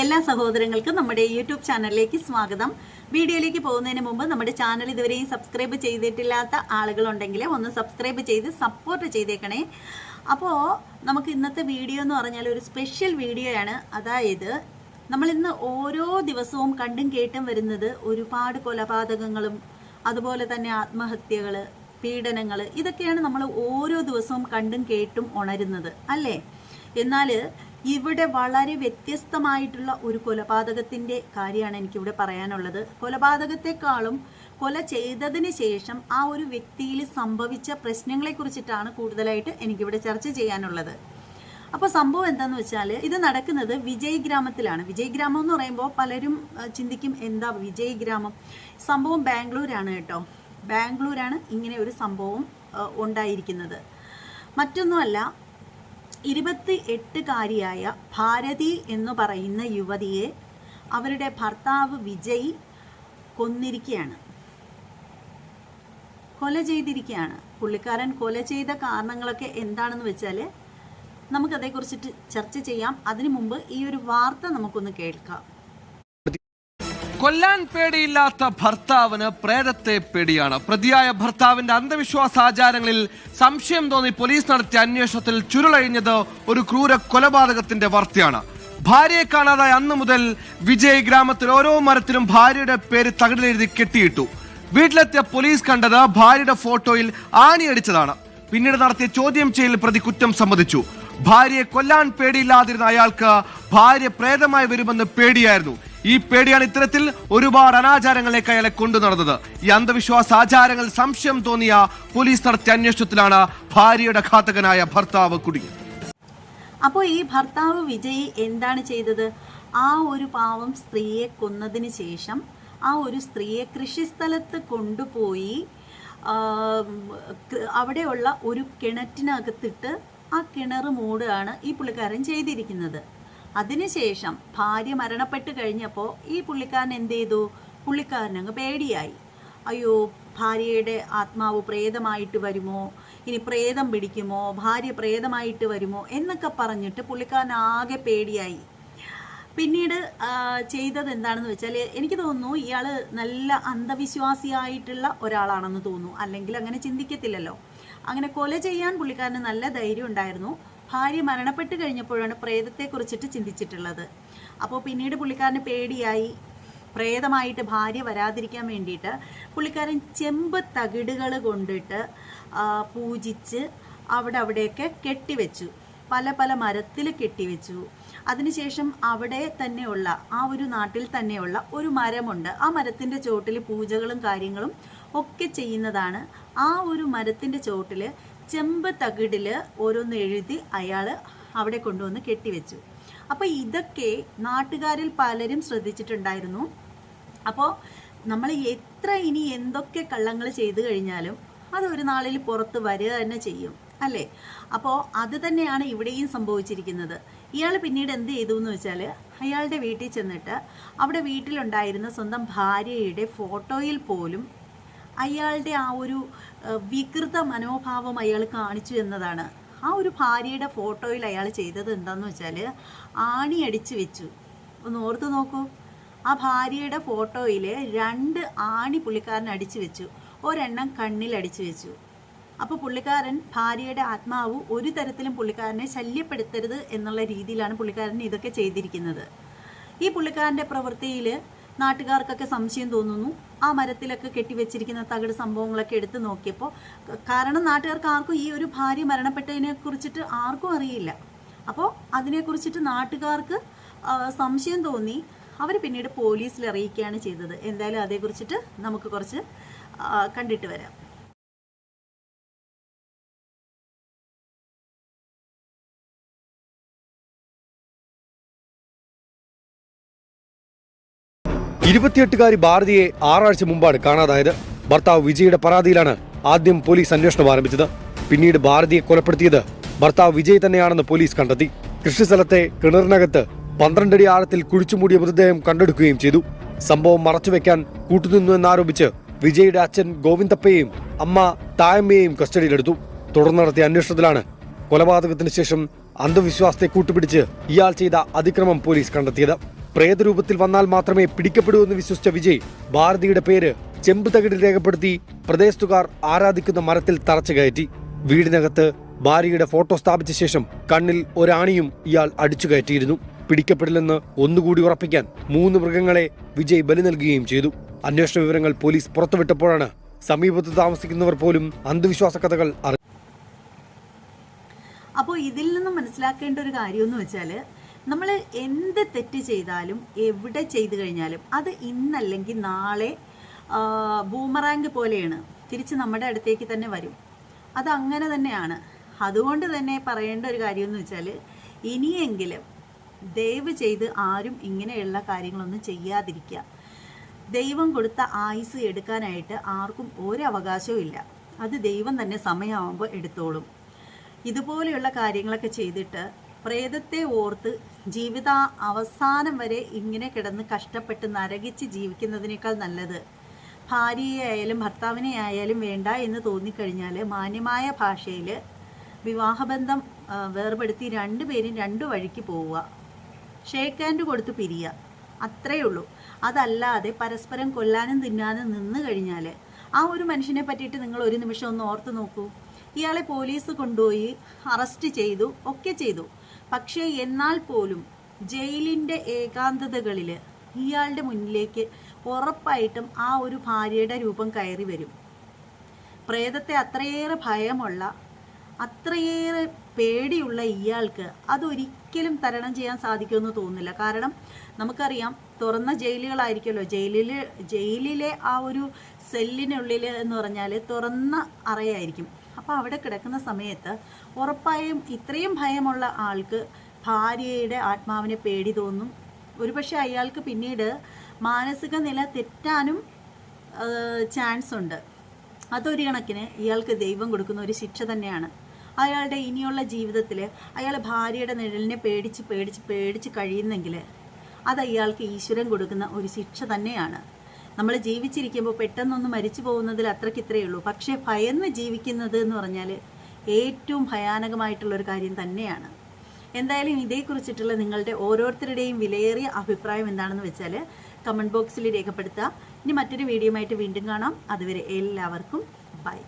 എല്ലാ സഹോദരങ്ങൾക്കും നമ്മുടെ യൂട്യൂബ് ചാനലിലേക്ക് സ്വാഗതം. വീഡിയോയിലേക്ക് പോകുന്നതിന് മുമ്പ് നമ്മുടെ ചാനൽ ഇതുവരെയും സബ്സ്ക്രൈബ് ചെയ്തിട്ടില്ലാത്ത ആളുകളുണ്ടെങ്കിൽ ഒന്ന് സബ്സ്ക്രൈബ് ചെയ്ത് സപ്പോർട്ട് ചെയ്തേക്കണേ. അപ്പോൾ നമുക്ക് ഇന്നത്തെ വീഡിയോ എന്ന് പറഞ്ഞാൽ ഒരു സ്പെഷ്യൽ വീഡിയോയാണ് അതായത് നമ്മൾ ഇന്ന് ഓരോ ദിവസവും കണ്ടും കേട്ടും വരുന്നത് ഒരുപാട് കൊലപാതകങ്ങളും അതുപോലെ തന്നെ ആത്മഹത്യകൾ പീഡനങ്ങൾ ഇതൊക്കെയാണ് നമ്മൾ ഓരോ ദിവസവും കണ്ടും കേട്ടും ഉണരുന്നത് അല്ലേ? എന്നാൽ ഇവിടെ വളരെ വ്യത്യസ്തമായിട്ടുള്ള ഒരു കൊലപാതകത്തിന്റെ കാര്യമാണ് എനിക്കിവിടെ പറയാനുള്ളത്. കൊലപാതകത്തെക്കാളും കൊല ചെയ്തതിന് ശേഷം ആ ഒരു വ്യക്തിയിൽ സംഭവിച്ച പ്രശ്നങ്ങളെ കുറിച്ചിട്ടാണ് കൂടുതലായിട്ട് എനിക്കിവിടെ ചർച്ച ചെയ്യാനുള്ളത്. അപ്പോൾ സംഭവം എന്താന്ന് വെച്ചാൽ ഇത് നടക്കുന്നത് വിജയ് ഗ്രാമത്തിലാണ്. വിജയ് ഗ്രാമം എന്ന് പറയുമ്പോൾ പലരും ചിന്തിക്കും എന്താ വിജയ് ഗ്രാമം? സംഭവം ബാംഗ്ലൂരാണ് കേട്ടോ. ബാംഗ്ലൂരാണ് ഇങ്ങനെ ഒരു സംഭവം ഉണ്ടായിരിക്കുന്നത്. മറ്റൊന്നുമല്ല ഇരുപത്തി എട്ടുകാരിയായ ഭാരതി എന്ന് പറയുന്ന യുവതിയെ അവരുടെ ഭർത്താവ് വിജയ് കൊന്നിരിക്കുകയാണ്. കൊല ചെയ്തിരിക്കുകയാണ്. പുള്ളിക്കാരൻ കൊല ചെയ്ത കാരണങ്ങളൊക്കെ എന്താണെന്ന് വെച്ചാൽ നമുക്കതേക്കുറിച്ചിട്ട് ചർച്ച ചെയ്യാം. അതിനു മുമ്പ് ഈ ഒരു വാർത്ത നമുക്കൊന്ന് കേൾക്കാം. കൊല്ലാൻ പേടിയില്ലാത്ത ഭർത്താവിന് പ്രേതത്തെ പേടിയാണ്. പ്രതിയായ ഭർത്താവിന്റെ അന്ധവിശ്വാസ ആചാരങ്ങളിൽ സംശയം തോന്നി പോലീസ് നടത്തിയ അന്വേഷണത്തിൽ ചുരുളഴിഞ്ഞത് ഒരു ക്രൂര കൊലപാതകത്തിന്റെ വാർത്തയാണ്. ഭാര്യയെ കാണാതായ അന്ന് മുതൽ വിജയ് ഗ്രാമത്തിൽ ഓരോ മരത്തിലും ഭാര്യയുടെ പേര് തകിടിലെഴുതി കെട്ടിയിട്ടു. വീട്ടിലെത്തിയ പോലീസ് കണ്ടത് ഭാര്യയുടെ ഫോട്ടോയിൽ ആണിയടിച്ചതാണ്. പിന്നീട് നടത്തിയ ചോദ്യം ചെയ്യൽ പ്രതി കുറ്റം സമ്മതിച്ചു. ഭാര്യയെ കൊല്ലാൻ പേടിയില്ലാതിരുന്ന അയാൾക്ക് ഭാര്യ പ്രേതമായി വരുമെന്ന് പേടിയായിരുന്നു. ഈ പേടിയാണ് ഇത്തരത്തിൽ ഒരുപാട് അനാചാരങ്ങളിലേക്ക് അയാളെ കൊണ്ടു നടന്നത്. ഈ അന്ധവിശ്വാസ ആചാരങ്ങൾ സംശയം തോന്നിയ പോലീസ് നടത്തിയ അന്വേഷണത്തിലാണ് ഭാര്യയുടെ ഘാതകനായ ഭർത്താവ് കുടുങ്ങിയത്. അപ്പോൾ ഈ ഭർത്താവ് വിജയ് എന്താണ് ചെയ്തത്? ആ ഒരു പാവം സ്ത്രീയെ കൊന്നതിന് ശേഷം ആ ഒരു സ്ത്രീയെ കൃഷിസ്ഥലത്ത് കൊണ്ടുപോയി അവിടെയുള്ള ഒരു കിണറ്റിനകത്തിട്ട് ആ കിണർ മൂടുകയാണ് ഈ പുള്ളിക്കാരൻ ചെയ്തിരിക്കുന്നത്. അതിനുശേഷം ഭാര്യ മരണപ്പെട്ട് കഴിഞ്ഞപ്പോൾ ഈ പുള്ളിക്കാരൻ എന്ത് ചെയ്തു? പുള്ളിക്കാരൻ അങ്ങ് പേടിയായി. അയ്യോ ഭാര്യയുടെ ആത്മാവ് പ്രേതമായിട്ട് വരുമോ? ഇനി പ്രേതം പിടിക്കുമോ? ഭാര്യ പ്രേതമായിട്ട് വരുമോ? എന്നൊക്കെ പറഞ്ഞിട്ട് പുള്ളിക്കാരൻ ആകെ പേടിയായി. പിന്നീട് ചെയ്തത് എന്താണെന്ന് വെച്ചാൽ എനിക്ക് തോന്നുന്നു ഇയാൾ നല്ല അന്ധവിശ്വാസിയായിട്ടുള്ള ഒരാളാണെന്ന് തോന്നുന്നു. അല്ലെങ്കിൽ അങ്ങനെ ചിന്തിക്കത്തില്ലല്ലോ. അങ്ങനെ കൊല ചെയ്യാൻ പുള്ളിക്കാരന് നല്ല ധൈര്യം ഉണ്ടായിരുന്നു. ഭാര്യ മരണപ്പെട്ട് കഴിഞ്ഞപ്പോഴാണ് പ്രേതത്തെ കുറിച്ചിട്ട് ചിന്തിച്ചിട്ടുള്ളത്. അപ്പോൾ പിന്നീട് പുള്ളിക്കാരന് പേടിയായി. പ്രേതമായിട്ട് ഭാര്യ വരാതിരിക്കാൻ വേണ്ടിയിട്ട് പുള്ളിക്കാരൻ ചെമ്പ് തകിടുകൾ കൊണ്ടിട്ട് പൂജിച്ച് അവിടെ അവിടെയൊക്കെ കെട്ടിവെച്ചു. പല പല മരത്തിൽ കെട്ടിവെച്ചു. അതിനുശേഷം അവിടെ തന്നെയുള്ള ആ ഒരു നാട്ടിൽ തന്നെയുള്ള ഒരു മരമുണ്ട്. ആ മരത്തിന്റെ ചോട്ടിൽ പൂജകളും കാര്യങ്ങളും ഒക്കെ ചെയ്യുന്നതാണ് ആ ഒരു മരത്തിന്റെ ചോട്ടിൽ ചെമ്പ് തകിടിൽ ഓരോന്ന് എഴുതി അയാൾ അവിടെ കൊണ്ടുവന്ന് കെട്ടിവെച്ചു. അപ്പോൾ ഇതൊക്കെ നാട്ടുകാരിൽ പലരും ശ്രദ്ധിച്ചിട്ടുണ്ടായിരുന്നു. അപ്പോൾ നമ്മൾ എത്ര ഇനി എന്തൊക്കെ കള്ളങ്ങൾ ചെയ്തു കഴിഞ്ഞാലും അത് ഒരു നാളിൽ പുറത്ത് വരിക തന്നെ ചെയ്യും അല്ലേ? അപ്പോൾ അത് തന്നെയാണ് ഇവിടെയും സംഭവിച്ചിരിക്കുന്നത്. ഇയാൾ പിന്നീട് എന്ത് ചെയ്തു എന്ന് വെച്ചാൽ അയാളുടെ വീട്ടിൽ ചെന്നിട്ട് അവിടെ വീട്ടിലുണ്ടായിരുന്ന സ്വന്തം ഭാര്യയുടെ ഫോട്ടോയിൽ പോലും അയാളുടെ ആ ഒരു വികൃത മനോഭാവം അയാൾ കാണിച്ചു എന്നതാണ്. ആ ഒരു ഭാര്യയുടെ ഫോട്ടോയിൽ അയാൾ ചെയ്തത് എന്താണെന്ന് വെച്ചാൽ ആണി അടിച്ചു വെച്ചു. ഒന്ന് ഓർത്ത് നോക്കൂ. ആ ഭാര്യയുടെ ഫോട്ടോയിൽ രണ്ട് ആണി പുള്ളിക്കാരൻ അടിച്ചു വെച്ചു. ഒരെണ്ണം കണ്ണിൽ അടിച്ചു വെച്ചു. അപ്പോൾ പുള്ളിക്കാരൻ ഭാര്യയുടെ ആത്മാവ് ഒരു തരത്തിലും പുള്ളിക്കാരനെ ശല്യപ്പെടുത്തരുത് എന്നുള്ള രീതിയിലാണ് പുള്ളിക്കാരൻ ഇതൊക്കെ ചെയ്തിരിക്കുന്നത്. ഈ പുള്ളിക്കാരന്റെ പ്രവൃത്തിയിൽ നാട്ടുകാർക്കൊക്കെ സംശയം തോന്നുന്നു. ആ മരത്തിലൊക്കെ കെട്ടിവെച്ചിരിക്കുന്ന തകിട് സംഭവങ്ങളൊക്കെ എടുത്ത് നോക്കിയപ്പോൾ കാരണം നാട്ടുകാർക്ക് ആർക്കും ഈ ഒരു ഭാര്യ മരണപ്പെട്ടതിനെ കുറിച്ചിട്ട് ആർക്കും അറിയില്ല. അപ്പോൾ അതിനെക്കുറിച്ചിട്ട് നാട്ടുകാർക്ക് സംശയം തോന്നി. അവർ പിന്നീട് പോലീസിൽ അറിയിക്കുകയാണ് ചെയ്തത്. എന്തായാലും അതേക്കുറിച്ചിട്ട് നമുക്ക് കുറച്ച് കണ്ടിട്ട് വരാം. ഇരുപത്തിയെട്ടുകാരി ഭാരതിയെ ആറാഴ്ച മുമ്പാണ് കാണാതായത്. ഭർത്താവ് വിജയുടെ പരാതിയിലാണ് ആദ്യം പോലീസ് അന്വേഷണം ആരംഭിച്ചത്. പിന്നീട് ഭാരതിയെ കൊലപ്പെടുത്തിയത് ഭർത്താവ് വിജയ് തന്നെയാണെന്ന് പോലീസ് കണ്ടെത്തി. കൃഷിസ്ഥലത്തെ കിണറിനകത്ത് പന്ത്രണ്ടടി ആഴത്തിൽ കുഴിച്ചുമൂടിയ മൃതദേഹം കണ്ടെടുക്കുകയും ചെയ്തു. സംഭവം മറച്ചുവെക്കാൻ കൂട്ടുനിന്നു എന്നാരോപിച്ച് വിജയുടെ അച്ഛൻ ഗോവിന്ദപ്പയെയും അമ്മ തായമ്മയെയും കസ്റ്റഡിയിലെടുത്തു. തുടർന്ന് നടത്തിയ അന്വേഷണത്തിലാണ് കൊലപാതകത്തിന് ശേഷം അന്ധവിശ്വാസത്തെ കൂട്ടുപിടിച്ച് ഇയാൾ ചെയ്ത അതിക്രമം പോലീസ് കണ്ടെത്തിയത്. പ്രേതരൂപത്തിൽ വന്നാൽ മാത്രമേ പിടിക്കപ്പെടൂ എന്ന് വിശ്വസിച്ച വിജയ് ഭാരതിയുടെ പേര് ചെമ്പ് തകിടിൽ രേഖപ്പെടുത്തി പ്രദേശത്തുകാർ ആരാധിക്കുന്ന മരത്തിൽ തറച്ചു കയറ്റി. വീടിനകത്ത് ഭാര്യയുടെ ഫോട്ടോ സ്ഥാപിച്ച ശേഷം കണ്ണിൽ ഒരാണിയും ഇയാൾ അടിച്ചു കയറ്റിയിരുന്നു. പിടിക്കപ്പെടില്ലെന്ന് ഒന്നുകൂടി ഉറപ്പിക്കാൻ മൂന്ന് മൃഗങ്ങളെ വിജയ് ബലി നൽകുകയും ചെയ്തു. അന്വേഷണ വിവരങ്ങൾ പോലീസ് പുറത്തുവിട്ടപ്പോഴാണ് സമീപത്ത് താമസിക്കുന്നവർ പോലും അന്ധവിശ്വാസ കഥകൾ അപ്പോൾ ഇതിൽ നിന്ന് മനസ്സിലാക്കേണ്ട ഒരു കാര്യം എന്ന് വെച്ചാൽ നമ്മൾ എന്ത് തെറ്റ് ചെയ്താലും എവിടെ ചെയ്തു കഴിഞ്ഞാലും അത് ഇന്നല്ലെങ്കിൽ നാളെ ബൂമറാങ്ക് പോലെയാണ്. തിരിച്ച് നമ്മുടെ അടുത്തേക്ക് തന്നെ വരും. അത് അങ്ങനെ തന്നെയാണ്. അതുകൊണ്ട് തന്നെ പറയേണ്ട ഒരു കാര്യം എന്ന് വെച്ചാൽ ഇനിയെങ്കിലും ദയവ് ചെയ്ത് ആരും ഇങ്ങനെയുള്ള കാര്യങ്ങളൊന്നും ചെയ്യാതിരിക്കുക. ദൈവം കൊടുത്ത ആയുസ് എടുക്കാനായിട്ട് ആർക്കും ഒരു അവകാശവും ഇല്ല. അത് ദൈവം തന്നെ സമയമാകുമ്പോൾ എടുത്തോളും. ഇതുപോലെയുള്ള കാര്യങ്ങളൊക്കെ ചെയ്തിട്ട് പ്രേതത്തെ ഓർത്ത് ജീവിത അവസാനം വരെ ഇങ്ങനെ കിടന്ന് കഷ്ടപ്പെട്ട് നരകിച്ച് ജീവിക്കുന്നതിനേക്കാൾ നല്ലത്. ഭാര്യയെ ആയാലും ഭർത്താവിനെ ആയാലും വേണ്ട എന്ന് തോന്നിക്കഴിഞ്ഞാൽ മാന്യമായ ഭാഷയിൽ വിവാഹബന്ധം വേർപെടുത്തി രണ്ടുപേരും രണ്ടു വഴിക്ക് പോവുക. ഷേക്ക് ഹാൻഡ് കൊടുത്ത് പിരിയുക. അത്രയേ ഉള്ളൂ. അതല്ലാതെ പരസ്പരം കൊല്ലാനും തിന്നാനും നിന്ന് കഴിഞ്ഞാൽ ആ ഒരു മനുഷ്യനെ പറ്റിയിട്ട് നിങ്ങൾ ഒരു നിമിഷം ഒന്ന് ഓർത്ത് നോക്കൂ. ഇയാളെ പോലീസ് കൊണ്ടുപോയി അറസ്റ്റ് ചെയ്തു ഒക്കെ ചെയ്തു. പക്ഷേ എന്നാൽ പോലും ജയിലിന്റെ ഏകാന്തതകളിൽ ഇയാളുടെ മുന്നിലേക്ക് ഉറപ്പായിട്ടും ആ ഒരു ഭാര്യയുടെ രൂപം കയറി വരും. പ്രേതത്തെ അത്രയേറെ ഭയമുള്ള അത്രയേറെ പേടിയുള്ള ഇയാൾക്ക് അതൊരിക്കലും തരണം ചെയ്യാൻ സാധിക്കുമെന്ന് തോന്നുന്നില്ല. കാരണം നമുക്കറിയാം തുറന്ന ജയിലുകളായിരിക്കുമല്ലോ. ജയിലിൽ ജയിലിലെ ആ ഒരു സെല്ലിനുള്ളിൽ എന്ന് പറഞ്ഞാൽ തുറന്ന അറയായിരിക്കും. അപ്പോൾ അവിടെ കിടക്കുന്ന സമയത്ത് ഉറപ്പായും ഇത്രയും ഭയമുള്ള ആൾക്ക് ഭാര്യയുടെ ആത്മാവിനെ പേടി തോന്നും. ഒരുപക്ഷെ അയാൾക്ക് പിന്നീട് മാനസിക നില തെറ്റാനും ചാൻസ് ഉണ്ട്. അതൊരു കണക്കിന് ഇയാൾക്ക് ദൈവം കൊടുക്കുന്ന ഒരു ശിക്ഷ തന്നെയാണ്. അയാളുടെ ഇനിയുള്ള ജീവിതത്തിൽ അയാൾ ഭാര്യയുടെ നിഴലിനെ പേടിച്ച് പേടിച്ച് പേടിച്ച് കഴിയുന്നെങ്കിൽ അത് അയാൾക്ക് ഈശ്വരൻ കൊടുക്കുന്ന ഒരു ശിക്ഷ തന്നെയാണ്. നമ്മൾ ജീവിച്ചിരിക്കുമ്പോൾ പെട്ടെന്നൊന്ന് മരിച്ചു പോകുന്നതിൽ അത്രയ്ക്ക് ഇത്രയേ ഉള്ളൂ. പക്ഷേ ഭയന്ന് ജീവിക്കുന്നത് എന്ന് പറഞ്ഞാൽ ഏറ്റവും ഭയാനകമായിട്ടുള്ളൊരു കാര്യം തന്നെയാണ്. എന്തായാലും ഇതേക്കുറിച്ചിട്ടുള്ള നിങ്ങളുടെ ഓരോരുത്തരുടെയും വിലയേറിയ അഭിപ്രായം എന്താണെന്ന് വെച്ചാൽ കമന്റ് ബോക്സിൽ രേഖപ്പെടുത്തുക. ഇനി മറ്റൊരു വീഡിയോ ആയിട്ട് വീണ്ടും കാണാം. അതുവരെ എല്ലാവർക്കും ബൈ.